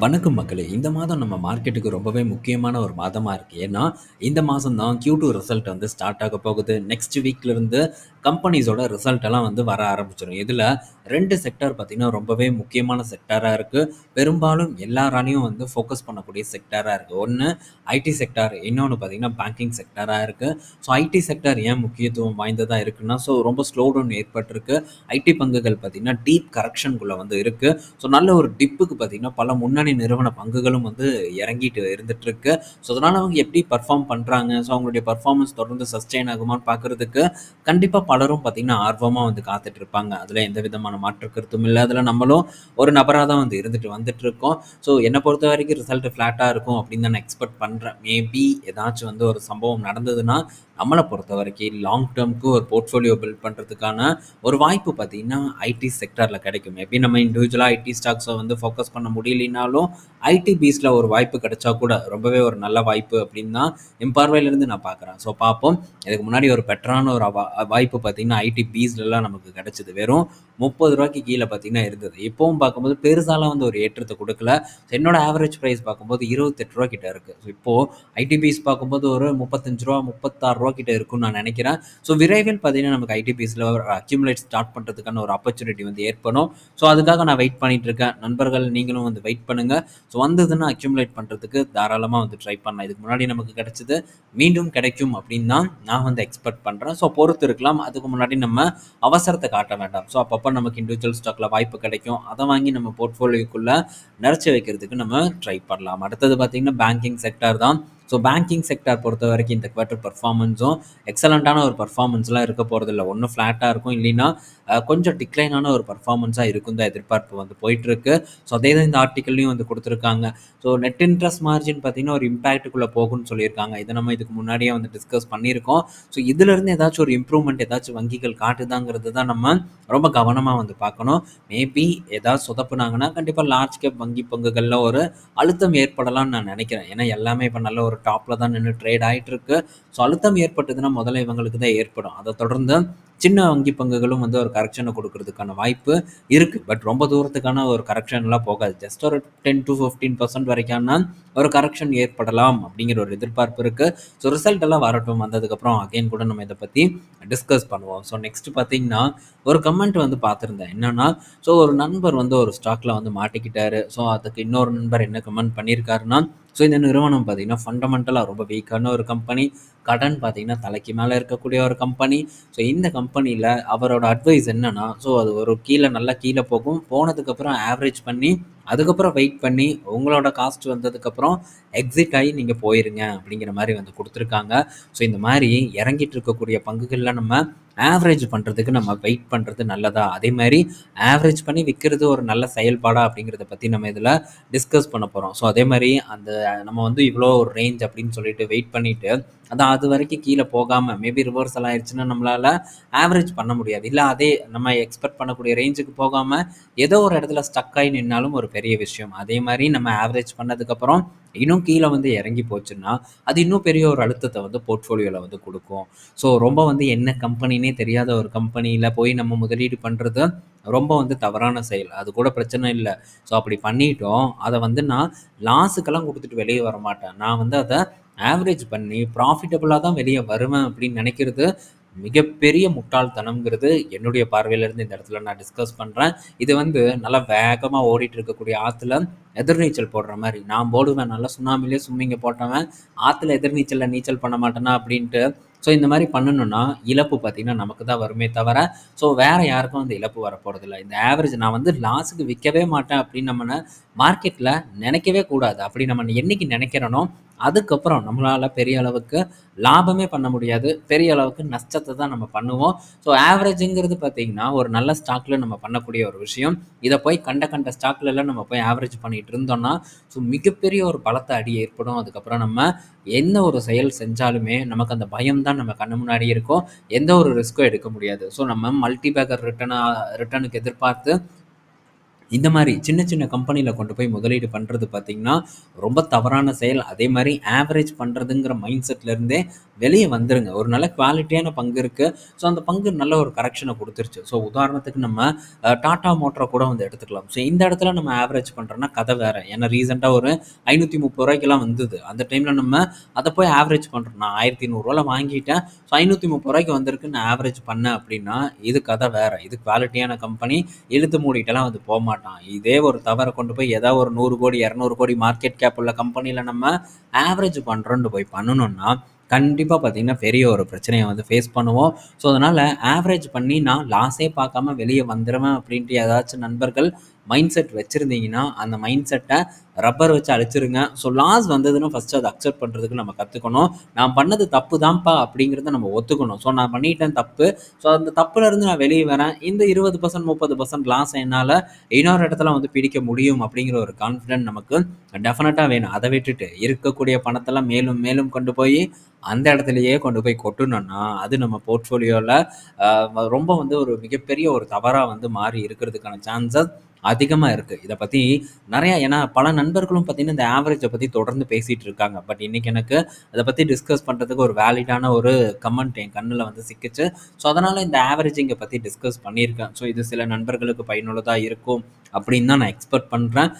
வணக்கம் மக்களே! இந்த மாதம் நம்ம மார்க்கெட்டுக்கு ரொம்பவே முக்கியமான ஒரு மாதமாக இருக்குது ஏன்னா, இந்த மாதம் தான் Q2 ரிசல்ட் வந்து ஸ்டார்ட் ஆக போகுது. நெக்ஸ்ட் வீக்லேருந்து கம்பெனிஸோட ரிசல்ட் எல்லாம் வந்து வர ஆரம்பிச்சிடும் இதில் ரெண்டு செக்டார் பார்த்தீங்கன்னா, ரொம்பவே முக்கியமான செக்டராக இருக்குது பெரும்பாலும் எல்லாராலையும் வந்து ஃபோக்கஸ் பண்ணக்கூடிய செக்டராக இருக்குது ஒன்று ஐடி செக்டார், இன்னொன்று பார்த்தீங்கன்னா, பேங்கிங் செக்டராக இருக்குது ஸோ ஐடி செக்டார் ஏன் முக்கியத்துவம் வாய்ந்ததாக இருக்குன்னா, ஸோ ரொம்ப ஸ்லோ டவுன் ஏற்பட்டிருக்கு. ஐடி பங்குகள் பார்த்திங்கன்னா டீப் கரெக்ஷனுக்குள்ளே வந்து இருக்குது ஸோ நல்ல ஒரு டிப்புக்கு பார்த்தீங்கன்னா, பல முன்னணி நிறுவன பங்குகளும் வந்து இறங்கிட்டு இருந்துகிட்ருக்கு ஸோ அதனால் அவங்க எப்படி பர்ஃபார்ம் பண்ணுறாங்க ஸோ அவங்களுடைய பர்ஃபார்மன்ஸ் தொடர்ந்து சஸ்டெயின் ஆகுமான்னு பார்க்கறதுக்கு, கண்டிப்பாக பலரும் பார்த்தீங்கன்னா, ஆர்வமாக வந்து காத்துட்டு இருப்பாங்க. அதில் எந்த விதமான மாற்று கருத்தும் இல்லை அதில் நம்மளும் ஒரு நபராக தான் வந்து இருந்துட்டு வந்துட்டுருக்கோம். ஸோ என்னை பொறுத்த வரைக்கும் ரிசல்ட் ஃப்ளாட்டாக இருக்கும் அப்படின்னு தான் நான் எக்ஸ்பெக்ட் பண்ணுறேன் மேபி ஏதாச்சும் வந்து ஒரு சம்பவம் நடந்ததுன்னா, அமலை பொறுத்த வரைக்கும் லாங் டேர்முக்கு ஒரு போர்ட்ஃபோலியோ பில்ட் பண்ணுறதுக்கான ஒரு வாய்ப்பு பார்த்தீங்கன்னா, ஐடி செக்டரில் கிடைக்கும். மேபி நம்ம இண்டிவிஜுவலாக ஐடி ஸ்டாக்ஸை வந்து ஃபோக்கஸ் பண்ண முடியலைனாலும், ஐடி பீஸில் ஒரு வாய்ப்பு கிடைச்சா கூட ரொம்பவே ஒரு நல்ல வாய்ப்பு அப்படின்னு தான் எம்பார்வையிலேருந்து நான் பார்க்குறேன். ஸோ பார்ப்போம். இதுக்கு முன்னாடி ஒரு பெட்டரான ஒரு வாய்ப்பு பார்த்தீங்கன்னா, ஐடி பீஸ்லலாம் நமக்கு கிடைச்சது. வெறும் முப்பது ரூபாய்க்கு கீழே பார்த்தீங்கன்னா இருந்தது. இப்போவும் பார்க்கும்போது பெருசாலாம் வந்து ஒரு ஏற்றத்தை கொடுக்கல என்னோட ஆவரேஜ் ப்ரைஸ் பார்க்கும்போது இருபத்தெட்டு ரூபா கிட்ட இருக்கு. ஸோ இப்போது ஐடி பீஸ் பார்க்கும்போது ஒரு முப்பத்தஞ்சு ரூபா முப்பத்தாறு ரூபா கிட்ட இருக்கும்னு நான் நினைக்கிறேன். ஸோ விரைவில் பார்த்தீங்கன்னா, நமக்கு ஐடிபிஎஸ்ல ஒரு அக்யூமுலேட் ஸ்டார்ட் பண்ணுறதுக்கான ஒரு ஆப்பர்ச்சுனிட்டி வந்து ஏற்படும். ஸோ அதுக்காக நான் வெயிட் பண்ணிட்டு இருக்கேன். நண்பர்கள் நீங்களும் வந்து வெயிட் பண்ணுங்க. ஸோ வந்ததுன்னா அக்யூமுலேட் பண்ணுறதுக்கு தாராளமாக வந்து ட்ரை பண்ணலாம். இதுக்கு முன்னாடி நமக்கு கிடைச்சது மீண்டும் கிடைக்கும் அப்படின்னு தான் நான் வந்து எக்ஸ்பெக்ட் பண்ணுறேன் ஸோ பொறுத்து இருக்கலாம். அதுக்கு முன்னாடி நம்ம அவசரத்தை காட்ட வேண்டாம். ஸோ அப்பப்போ நமக்கு இண்டிவிஜுவல் ஸ்டாக்ல வாய்ப்பு கிடைக்கும். அதை வாங்கி நம்ம போர்ட்ஃபோலியோக்குள்ளே நிறைச்சி வைக்கிறதுக்கு நம்ம ட்ரை பண்ணலாம். அடுத்தது பார்த்தீங்கன்னா, பேங்கிங் செக்டார் தான். ஸோ பேங்கிங் செக்டார் பொறுத்தவரைக்கும் இந்த குவார்ட்டர் பர்ஃபார்மன்ஸும் எக்ஸலன்ட்டான ஒரு பர்ஃபார்மன்ஸ்லாம் இருக்க போகிறதில்ல ஒன்றும் ஃப்ளாட்டாக இருக்கும். இல்லைன்னா கொஞ்சம் டிக்ளைனான ஒரு பர்ஃபார்மன்ஸாக இருக்கும் தான் எதிர்பார்ப்பு வந்து போயிட்டுருக்கு. ஸோ அதே தான் இந்த ஆர்டிக்கல்லையும் வந்து கொடுத்துருக்காங்க ஸோ நெட் இன்ட்ரெஸ்ட் மார்ஜின் பார்த்தீங்கன்னா, ஒரு இம்பாக்ட்டுக்குள்ள போகும்னு சொல்லியிருக்காங்க. இதை நம்ம இதுக்கு முன்னாடியே வந்து டிஸ்கஸ் பண்ணியிருக்கோம். ஸோ இதுலேருந்து ஏதாச்சும் ஒரு இம்ப்ரூவ்மெண்ட் ஏதாச்சும் வங்கிகள் காட்டுதாங்கிறது தான் நம்ம ரொம்ப கவனமாக வந்து பார்க்கணும். மேபி ஏதாவது சொதப்புனாங்கன்னா, கண்டிப்பாக லார்ஜ் கேப் வங்கி பங்குகளில் ஒரு அழுத்தம் ஏற்படலாம்னு நான் நினைக்கிறேன். ஏன்னா எல்லாமே இப்போ நல்ல ஒரு டாப்பில் தான் நின்று ட்ரேட் ஆகிட்டு இருக்கு. ஸோ அழுத்தம் ஏற்பட்டதுன்னா முதல்ல இவங்களுக்கு தான் ஏற்படும். அதை தொடர்ந்து சின்ன வங்கி பங்குகளும் வந்து ஒரு கரெக்ஷனை கொடுக்கறதுக்கான வாய்ப்பு இருக்குது பட் ரொம்ப தூரத்துக்கான ஒரு கரெக்ஷன்லாம் போகாது. ஜஸ்ட் ஒரு 10-15% வரைக்கான ஒரு கரெக்ஷன் ஏற்படலாம் அப்படிங்கிற ஒரு எதிர்பார்ப்பு இருக்குது ஸோ ரிசல்ட் எல்லாம் வரட்டும். வந்ததுக்கப்புறம் அகைன் கூட நம்ம இதை பற்றி டிஸ்கஸ் பண்ணுவோம். ஸோ நெக்ஸ்ட் பார்த்தீங்கன்னா, ஒரு கமெண்ட் வந்து பார்த்துருந்தேன் என்னன்னா, ஸோ ஒரு நண்பர் வந்து ஒரு ஸ்டாக்ல வந்து மாட்டிக்கிட்டாரு. ஸோ அதுக்கு இன்னொரு நண்பர் என்ன கமெண்ட் பண்ணியிருக்காருன்னா, ஸோ இந்த நிறுவனம் பார்த்தீங்கன்னா, ஃபண்டமெண்டலாக ரொம்ப வீக்கான ஒரு கம்பெனி. கடன் பார்த்தீங்கன்னா, தலைக்கு மேலே இருக்கக்கூடிய ஒரு கம்பெனி. ஸோ இந்த கம்பெனியில் அவரோட அட்வைஸ் என்னென்னா ஸோ அது ஒரு கீழே நல்லா கீழே போகும். போனதுக்கப்புறம் ஆவரேஜ் பண்ணி, அதுக்கப்புறம் வெயிட் பண்ணி, உங்களோட காஸ்ட் வந்ததுக்கப்புறம் எக்ஸிட் ஆகி நீங்கள் போயிருங்க அப்படிங்கிற மாதிரி வந்து கொடுத்துருக்காங்க ஸோ இந்த மாதிரி இறங்கிட்டு இருக்கக்கூடிய பங்குகளில் நம்ம ஆவரேஜ் பண்ணுறதுக்கு நம்ம வெயிட் பண்ணுறது நல்லதா? அதே மாதிரி ஆவரேஜ் பண்ணி விற்கிறது ஒரு நல்ல செயல்பாடா? அப்படிங்கிறத பற்றி நம்ம இதில் டிஸ்கஸ் பண்ண போகிறோம் ஸோ அதே மாதிரி அந்த நம்ம வந்து இவ்வளோ ஒரு ரேஞ்ச் அப்படின்னு சொல்லிட்டு வெயிட் பண்ணிவிட்டு அதான் அது வரைக்கும் கீழே போகாமல் மேபி ரிவர்சல் ஆயிடுச்சுன்னா நம்மளால ஆவரேஜ் பண்ண முடியாது. இல்லை அதே நம்ம எக்ஸ்பெக்ட் பண்ணக்கூடிய ரேஞ்சுக்கு போகாமல் ஏதோ ஒரு இடத்துல ஸ்டக் ஆகி நின்னாலும் ஒரு பெரிய விஷயம். அதே மாதிரி நம்ம ஆவரேஜ் பண்ணதுக்கப்புறம் இன்னும் கீழே வந்து இறங்கி போச்சுன்னா, அது இன்னும் பெரிய ஒரு அழுத்தத்தை வந்து போர்ட்ஃபோலியோவில் வந்து கொடுக்கும் ஸோ ரொம்ப வந்து என்ன கம்பெனின்னே தெரியாத ஒரு கம்பெனியில் போய் நம்ம முதலீடு பண்ணுறது ரொம்ப வந்து தவறான செயல். அது கூட பிரச்சனை இல்லை ஸோ அப்படி பண்ணிட்டோம். அதை வந்து நான் லாஸுக்கெல்லாம் வெளியே வர மாட்டேன் நான் வந்து அதை ஆவரேஜ் பண்ணி ப்ராஃபிட்டபுளாக தான் வெளியே வருவேன் அப்படின்னு நினைக்கிறது மிகப்பெரிய முட்டாள்தனம்ங்கிறது என்னுடைய பார்வையிலேருந்து இந்த இடத்துல நான் டிஸ்கஸ் பண்றேன். இது வந்து நல்லா வேகமா ஓடிட்டு இருக்கக்கூடிய ஆற்றுல எதிர்நீச்சல் போடுற மாதிரி நான் போடுவேன் நல்லா சுண்ணாமிலே சும்மிங்க போட்டவன், ஆற்றுல எதிர்நீச்சலில் நீச்சல் பண்ண மாட்டேனா அப்படின்ட்டு. ஸோ இந்த மாதிரி பண்ணணும்னா, இழப்பு பார்த்தீங்கன்னா, நமக்கு தான் வருமே தவிர, ஸோ வேறு யாருக்கும் அந்த இழப்பு வரப்போகிறதில்ல இந்த ஆவரேஜ் நான் வந்து லாஸுக்கு விற்கவே மாட்டேன் அப்படின்னு நம்ம மார்க்கெட்டில் நினைக்கவே கூடாது. அப்படி நம்ம என்னைக்கு நினைக்கிறனோ, அதுக்கப்புறம் நம்மளால் பெரிய அளவுக்கு லாபமே பண்ண முடியாது. பெரிய அளவுக்கு நஷ்டத்தை தான் நம்ம பண்ணுவோம். ஸோ ஆவரேஜுங்கிறது பார்த்தீங்கன்னா, ஒரு நல்ல ஸ்டாக்ல நம்ம பண்ணக்கூடிய ஒரு விஷயம். இதை போய் கண்ட கண்ட ஸ்டாக்லலாம் நம்ம போய் ஆவரேஜ் பண்ணிட்டு இருந்தோம்னா, ஸோ மிகப்பெரிய ஒரு பலத்தை அடி ஏற்படும். அதுக்கப்புறம் நம்ம என்ன ஒரு செயல் செஞ்சாலுமே நமக்கு அந்த பயம் தான் நம்ம கண்ணு முன்னாடி இருக்கும். எந்த ஒரு ரிஸ்க்கும் எடுக்க முடியாது. ஸோ நம்ம மல்டி பேக்கர் ரிட்டனாக ரிட்டர்னுக்கு எதிர்பார்த்து இந்த மாதிரி சின்ன சின்ன கம்பெனியில் கொண்டு போய் முதலீடு பண்ணுறது பார்த்தீங்கன்னா, ரொம்ப தவறான செயல். அதே மாதிரி ஆவரேஜ் பண்ணுறதுங்கிற மைண்ட் செட்லேருந்தே வெளியே வந்துருங்க. ஒரு நல்ல குவாலிட்டியான பங்கு இருக்குது ஸோ, அந்த பங்கு நல்ல ஒரு கரெக்ஷனை கொடுத்துருச்சு ஸோ, உதாரணத்துக்கு நம்ம டாட்டா டாடா கூட வந்து எடுத்துக்கலாம். ஸோ, இந்த இடத்துல நம்ம ஆவரேஜ் பண்ணுறோன்னா கதை வேறு ஏன்னா ரீசெண்டாக ஒரு ஐநூற்றி முப்பது ரூபாய்க்கெல்லாம் வந்தது. அந்த டைமில் நம்ம அதை போய் ஆவரேஜ் பண்ணுறோம் நான் ஆயிரத்தி நூறுரூவாவில் வாங்கிட்டேன். ஸோ, ஐநூற்றி முப்பது ரூபாய்க்கு வந்திருக்கு நான் ஆவரேஜ் பண்ணேன் அப்படின்னா, இது கதை வேறு இது குவாலிட்டியான கம்பெனி. இழுத்து மூடிட்டெல்லாம் வந்து போக மாட்டேன் மாட்டான் இதே ஒரு தவறை கொண்டு போய் ஏதாவது ஒரு நூறு கோடி, 200 கோடி மார்க்கெட் கேப் உள்ள கம்பெனியில் நம்ம ஆவரேஜ் பண்றோம்னு போய் பண்ணணும்னா கண்டிப்பாக பார்த்தீங்கன்னா, பெரிய ஒரு பிரச்சனையை வந்து ஃபேஸ் பண்ணுவோம். ஸோ, அதனால ஆவரேஜ் பண்ணி நான் லாஸே பார்க்காம வெளியே வந்துடுவேன் அப்படின்ட்டு ஏதாச்சும் நண்பர்கள் மைண்ட் செட் வச்சுருந்தீங்கன்னா அந்த மைண்ட் செட்டை ரப்பர் வச்சு அழிச்சிருங்க. ஸோ, லாஸ் வந்ததுன்னா ஃபர்ஸ்ட்டு அதை அக்செப்ட் பண்ணுறதுக்கு நம்ம கற்றுக்கணும் நான் பண்ணது தப்பு தான்ப்பா அப்படிங்கிறத நம்ம ஒத்துக்கணும். ஸோ, நான் பண்ணிட்டேன் தப்பு. ஸோ, அந்த தப்புலேருந்து நான் வெளியே வரேன். இந்த இருபது பர்சன்ட் முப்பது பர்சன்ட் லாஸ் என்னால் இன்னொரு இடத்துல வந்து பிடிக்க முடியும் அப்படிங்கிற ஒரு கான்ஃபிடென்ட் நமக்கு டெஃபினட்டாக வேணும். அதை விட்டுட்டு இருக்கக்கூடிய பணத்தெல்லாம் மேலும் மேலும் கொண்டு போய் அந்த இடத்துலையே கொண்டு போய் கொட்டணும்னா அது நம்ம போர்ட்ஃபோலியோவில் ரொம்ப வந்து ஒரு மிகப்பெரிய ஒரு தவறாக வந்து மாறி இருக்கிறதுக்கான சான்சஸ் அதிகமாக இருக்குது இதை பற்றி நிறையா ஏன்னா பல நண்பர்களும் பார்த்தீங்கன்னா, இந்த ஆவரேஜை பற்றி தொடர்ந்து பேசிகிட்டு இருக்காங்க. பட் இன்றைக்கி எனக்கு அதை பற்றி டிஸ்கஸ் பண்ணுறதுக்கு ஒரு வேலிடான ஒரு கமெண்ட் என் கண்ணில் வந்து சிக்கிச்சு. ஸோ, அதனால் இந்த ஆவரேஜிங்கை பற்றி டிஸ்கஸ் பண்ணியிருக்கேன். ஸோ, இது சில நண்பர்களுக்கு பயனுள்ளதாக இருக்கும் அப்படின்னு தான் நான் எக்ஸ்பெக்ட் பண்ணுறேன்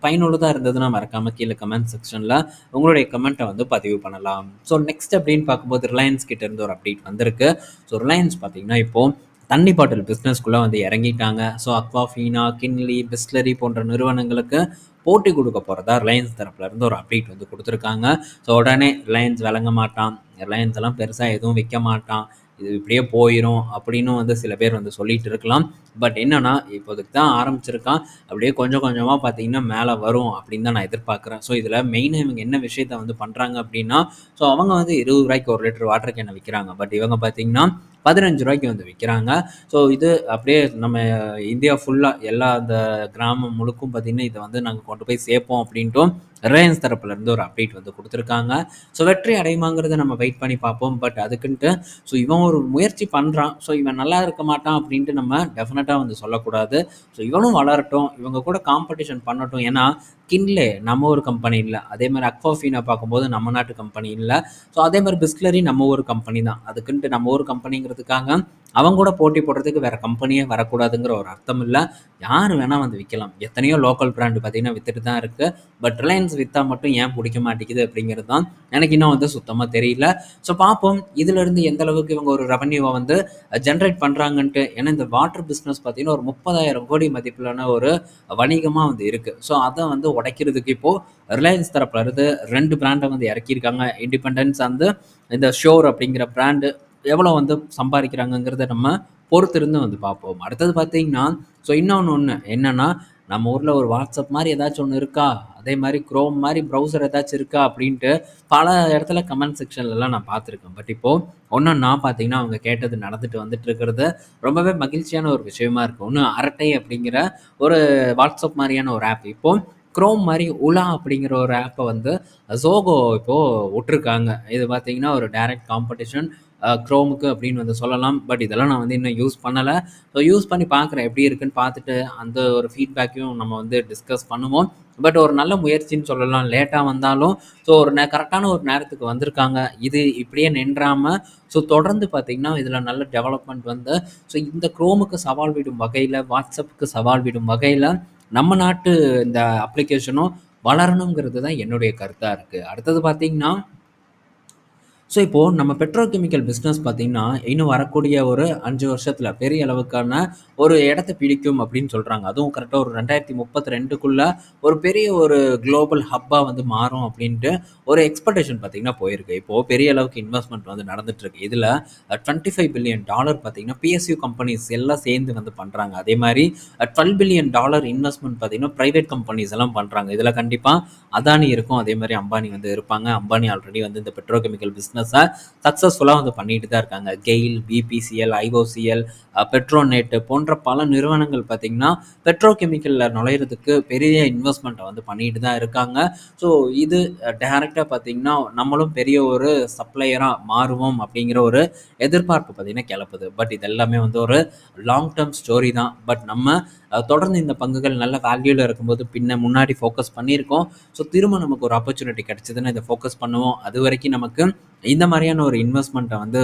பயனுள்ளதாக இருந்ததுன்னா மறக்காம கீழே கமெண்ட் செக்ஷனில் உங்களுடைய கமெண்ட்டை வந்து பதிவு பண்ணலாம். ஸோ, நெக்ஸ்ட் அப்படின்னு பார்க்கும்போது ரிலையன்ஸ் கிட்டேருந்து ஒரு அப்டேட் வந்திருக்கு. ஸோ, ரிலையன்ஸ் பார்த்தீங்கன்னா, இப்போது தண்ணி பாட்டில் பிஸ்னஸ்க்குள்ளே வந்து இறங்கிட்டாங்க. ஸோ, அக்வாஃபீனா, கின்லி, பிஸ்லரி போன்ற நிறுவனங்களுக்கு போட்டி கொடுக்க போகிறதா ரிலையன்ஸ் தரப்புலேருந்து ஒரு அப்டேட் வந்து கொடுத்துருக்காங்க ஸோ, உடனே ரிலையன்ஸ் விளங்க மாட்டான். ரிலையன்ஸ் எல்லாம் பெருசாக எதுவும் விற்க மாட்டான். இது இப்படியே போயிடும் அப்படின்னும் வந்து சில பேர் வந்து சொல்லிட்டு இருக்கலாம். பட் என்னன்னா, இப்போதைக்கு தான் ஆரம்பிச்சிருக்கான். அப்படியே கொஞ்சம் கொஞ்சமாக பார்த்தீங்கன்னா, மேலே வரும் அப்படின்னு தான் நான் எதிர்பார்க்குறேன். ஸோ, இதில் மெயினாக இவங்க என்ன விஷயத்த வந்து பண்ணுறாங்க அப்படின்னா, ஸோ, அவங்க வந்து இருபது ரூபாய்க்கு ஒரு லிட்டர் வாட்டர் கேனை விற்கிறாங்க பட் இவங்க பார்த்தீங்கன்னா, பதினஞ்சு ரூபாய்க்கு வந்து விற்கிறாங்க ஸோ, இது அப்படியே நம்ம இந்தியா ஃபுல்லாக எல்லா அந்த கிராமம் முழுக்கும் பார்த்தீங்கன்னா, இதை வந்து நாங்கள் கொண்டு போய் சேர்ப்போம் அப்படின்ட்டும் ரிலையன்ஸ் தரப்புலேருந்து ஒரு அப்டேட் வந்து கொடுத்துருக்காங்க ஸோ, வெற்றி அடையுமாங்கிறத நம்ம வெயிட் பண்ணி பார்ப்போம். பட் அதுக்குன்ட்டு ஸோ, இவன் ஒரு முயற்சி பண்ணுறான் ஸோ, இவன் நல்லா இருக்க மாட்டான் அப்படின்ட்டு நம்ம டெஃபினட்டாக வந்து சொல்லக்கூடாது. ஸோ, இவனும் வளரட்டும். இவங்க கூட காம்படிஷன் பண்ணட்டும். ஏன்னா, கின்லே நம்ம ஒரு கம்பெனி இல்லை. அதே மாதிரி அக்வாஃபீனா பார்க்கும்போது நம்ம நாட்டு கம்பெனி இல்லை. ஸோ, அதே மாதிரி பிஸ்லரி நம்ம ஊர் கம்பெனி தான். அதுக்குன்ட்டு நம்ம ஒரு கம்பெனிங்கிறதுக்காக அவங்க கூட போட்டி போடுறதுக்கு வேற கம்பெனியே வரக்கூடாதுங்கிற ஒரு அர்த்தம் இல்லை. யார் வேணால் வந்து விற்கலாம் எத்தனையோ லோக்கல் பிராண்டு பார்த்தீங்கன்னா, வித்துட்டு தான் இருக்குது பட் ரிலையன்ஸ் விற்றா மட்டும் ஏன் பிடிக்க மாட்டேங்குது அப்படிங்கிறது தான் எனக்கு இன்னும் வந்து சுத்தமாக தெரியல. ஸோ, பார்ப்போம். இதிலிருந்து எந்த அளவுக்கு இவங்க ஒரு ரெவன்யூவை வந்து ஜென்ரேட் பண்ணுறாங்கன்ட்டு ஏன்னா, இந்த வாட்டர் பிஸ்னஸ் பார்த்தீங்கன்னா, ஒரு 30,000 கோடி மதிப்பிலான ஒரு வணிகமாக வந்து இருக்குது ஸோ, அதை வந்து உடைக்கிறதுக்கு இப்போ ரிலையன்ஸ் தரப்புல இருந்து ரெண்டு பிராண்டை வந்து இறக்கியிருக்காங்க. இண்டிபெண்டன்ஸ் வந்து இந்த ஷோர் அப்படிங்கிற பிராண்டு எவ்வளோ வந்து சம்பாதிக்கிறாங்கங்கிறத நம்ம பொறுத்திருந்து வந்து பார்ப்போம். அடுத்தது பார்த்தீங்கன்னா, ஸோ, இன்னொன்று ஒன்று என்னன்னா, நம்ம ஊரில் ஒரு வாட்ஸ்அப் மாதிரி ஏதாச்சும் ஒன்று இருக்கா? அதே மாதிரி குரோம் மாதிரி ப்ரௌசர் ஏதாச்சும் இருக்கா? அப்படின்ட்டு பல இடத்துல கமெண்ட் செக்ஷன்லலாம் நான் பார்த்துருக்கேன். பட் இப்போது ஒன்று நான் பார்த்தீங்கன்னா, அவங்க கேட்டது நடந்துட்டு வந்துட்டு இருக்கிறது ரொம்பவே மகிழ்ச்சியான ஒரு விஷயமா இருக்கும் ஒன்று அரட்டை அப்படிங்கிற ஒரு வாட்ஸ்அப் மாதிரியான ஒரு ஆப். இப்போது க்ரோம் மாதிரி உலா அப்படிங்கிற ஒரு ஆப்பை வந்து ஜோகோ இப்போ விட்டுருக்காங்க இது பார்த்தீங்கன்னா, ஒரு டைரக்ட் காம்படிஷன் க்ரோமுக்கு அப்படின்னு வந்து சொல்லலாம். பட் இதெல்லாம் நான் வந்து இன்னும் யூஸ் பண்ணலை ஸோ, யூஸ் பண்ணி பார்க்குறேன். எப்படி இருக்குன்னு பார்த்துட்டு அந்த ஒரு ஃபீட்பேக்கையும் நம்ம வந்து டிஸ்கஸ் பண்ணுவோம். பட் ஒரு நல்ல முயற்சின்னு சொல்லலாம். லேட்டாக வந்தாலும் ஸோ, ஒரு நே கரெக்டான ஒரு நேரத்துக்கு வந்திருக்காங்க. இது இப்படியே நின்றாமல் ஸோ, தொடர்ந்து பார்த்தீங்கன்னா, இதில் நல்ல டெவலப்மெண்ட் வந்து ஸோ, இந்த க்ரோமுக்கு சவால் விடும் வகையில் வாட்ஸ்அப்புக்கு சவால் விடும் வகையில் நம்ம நாட்டு இந்த அப்ளிகேஷனும் வளரணுங்கிறது தான் என்னுடைய கருத்தாக இருக்குது அடுத்தது பார்த்தீங்கன்னா ஸோ, இப்போது நம்ம பெட்ரோகெமிக்கல் பிஸ்னஸ் பார்த்திங்கன்னா பார்த்தீங்கன்னா, இன்னும் வரக்கூடிய ஒரு அஞ்சு வருஷத்தில் பெரிய அளவுக்கான ஒரு இடத்த பிடிக்கும் அப்படின்னு சொல்கிறாங்க அதுவும் கரெக்டாக ஒரு 2032க்குள்ள ஒரு பெரிய ஒரு குளோபல் ஹப்பாக வந்து மாறும் அப்படின்ட்டு ஒரு எக்ஸ்பெக்டேஷன் பார்த்திங்கன்னா போயிருக்கு. இப்போது பெரிய அளவுக்கு இன்வெஸ்ட்மெண்ட் வந்து நடந்துகிட்ருக்கு இதில் டுவெண்ட்டி ஃபைவ் பில்லியன் டாலர் பார்த்திங்கன்னா பிஎஸ்யூ கம்பெனிஸ் எல்லாம் சேர்ந்து வந்து பண்ணுறாங்க அதே மாரி அ $12 பில்லியன் இன்வெஸ்ட்மென்ட் பார்த்தீங்கன்னா, கம்பெனிஸ் எல்லாம் பண்ணுறாங்க இதில் கண்டிப்பாக அதானி இருக்கும். அதே மாதிரி அம்பானி வந்து இருப்பாங்க. அம்பானி ஆல்ரெடி வந்து இந்த பெட்ரோகெமிக்கல் பிஸ்னஸ் பிஸ்னஸை சக்ஸஸ்ஃபுல்லாக வந்து பண்ணிட்டு தான் இருக்காங்க. கெயில், பிபிசிஎல், ஐஓசிஎல், பெட்ரோநெட் போன்ற பல நிறுவனங்கள் பார்த்தீங்கன்னா, பெட்ரோ கெமிக்கலில் நுழையிறதுக்கு பெரிய இன்வெஸ்ட்மெண்ட்டை வந்து பண்ணிட்டு தான் இருக்காங்க. ஸோ, இது டைரெக்டாக பார்த்திங்கன்னா நம்மளும் பெரிய ஒரு சப்ளையராக மாறுவோம் அப்படிங்கிற ஒரு எதிர்பார்ப்பு பார்த்தீங்கன்னா கிளப்புது. பட் இது எல்லாமே வந்து ஒரு லாங் டேர்ம் ஸ்டோரி தான். பட் நம்ம தொடர்ந்து இந்த பங்குகள் நல்ல வேல்யூவில் இருக்கும்போது பின்ன முன்னாடி ஃபோக்கஸ் பண்ணியிருக்கோம். ஸோ திரும்ப நமக்கு ஒரு ஆப்பர்ச்சுனிட்டி கிடச்சிதுன்னு இதை ஃபோக்கஸ் பண்ணுவோம். அது வரைக்கும் நமக்கு இந்த மாதிரியான ஒரு இன்வெஸ்ட்மெண்ட்டை வந்து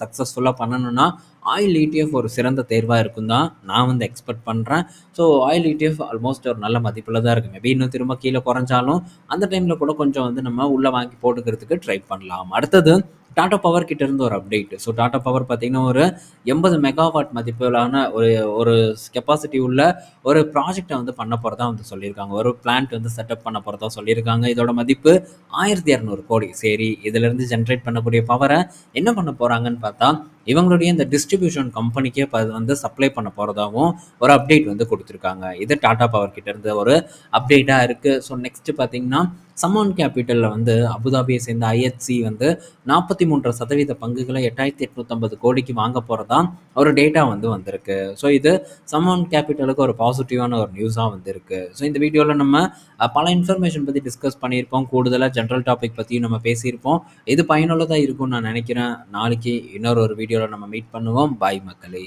சக்ஸஸ்ஃபுல்லாக பண்ணணும்னா, ஆயில் இடிஎஃப் ஒரு சிறந்த தேர்வாக இருக்கும் தான் நான் வந்து எக்ஸ்பெக்ட் பண்ணுறேன் ஸோ ஆயில் இடிஎஃப் ஆல்மோஸ்ட் ஒரு நல்ல மதிப்பில் தான் இருக்கு. மேபி இன்னும் திரும்ப கீழே குறைஞ்சாலும், அந்த டைமில் கூட கொஞ்சம் வந்து நம்ம உள்ளே வாங்கி போட்டுக்கிறதுக்கு ட்ரை பண்ணலாம். அடுத்தது டாடா பவர் கிட்ட இருந்து ஒரு அப்டேட். ஸோ டாடா பவர் பார்த்தீங்கன்னா, ஒரு 80 மெகாவாட் மதிப்பிலான ஒரு ஒரு கெப்பாசிட்டி உள்ள ஒரு ப்ராஜெக்டை வந்து பண்ண போகிறதா வந்து சொல்லியிருக்காங்க. ஒரு பிளான்ட் வந்து செட்டப் பண்ண போகிறதா சொல்லியிருக்காங்க. இதோட மதிப்பு 1200 கோடி. சரி, இதிலிருந்து ஜென்ரேட் பண்ணக்கூடிய பவரை என்ன பண்ண போகிறாங்கன்னு பார்த்தா, இவங்களுடைய இந்த டிஸ்ட்ரிபியூஷன் கம்பெனிக்கே அது வந்து சப்ளை பண்ண போகிறதாகவும் ஒரு அப்டேட் வந்து கொடுத்துருக்காங்க இது டாடா பவர் கிட்ட ஒரு அப்டேட்டாக இருக்குது ஸோ நெக்ஸ்ட் பார்த்தீங்கன்னா, சமான் கேபிட்டலில் வந்து அபுதாபியை சேர்ந்த ஐஎச்சி வந்து நாற்பத்தி மூன்று சதவீத பங்குகளை எட்டாயிரத்தி எட்நூற்றம்பது கோடிக்கு வாங்க போகிறதா ஒரு டேட்டா வந்து வந்திருக்கு. ஸோ இது சமான் கேபிட்டலுக்கு ஒரு பாசிட்டிவான ஒரு நியூஸாக வந்திருக்கு. ஸோ இந்த வீடியோவில் நம்ம பல இன்ஃபர்மேஷன் பற்றி டிஸ்கஸ் பண்ணியிருப்போம். கூடுதலாக ஜென்ரல் டாபிக் பற்றியும் நம்ம பேசியிருப்போம். இது பயனுள்ளதாக இருக்கும்னு நான் நினைக்கிறேன் நாளைக்கு இன்னொரு ஒரு வீடியோ வீடியோவில் நம்ம மீட் பண்ணுவோம். பாய் மக்களே!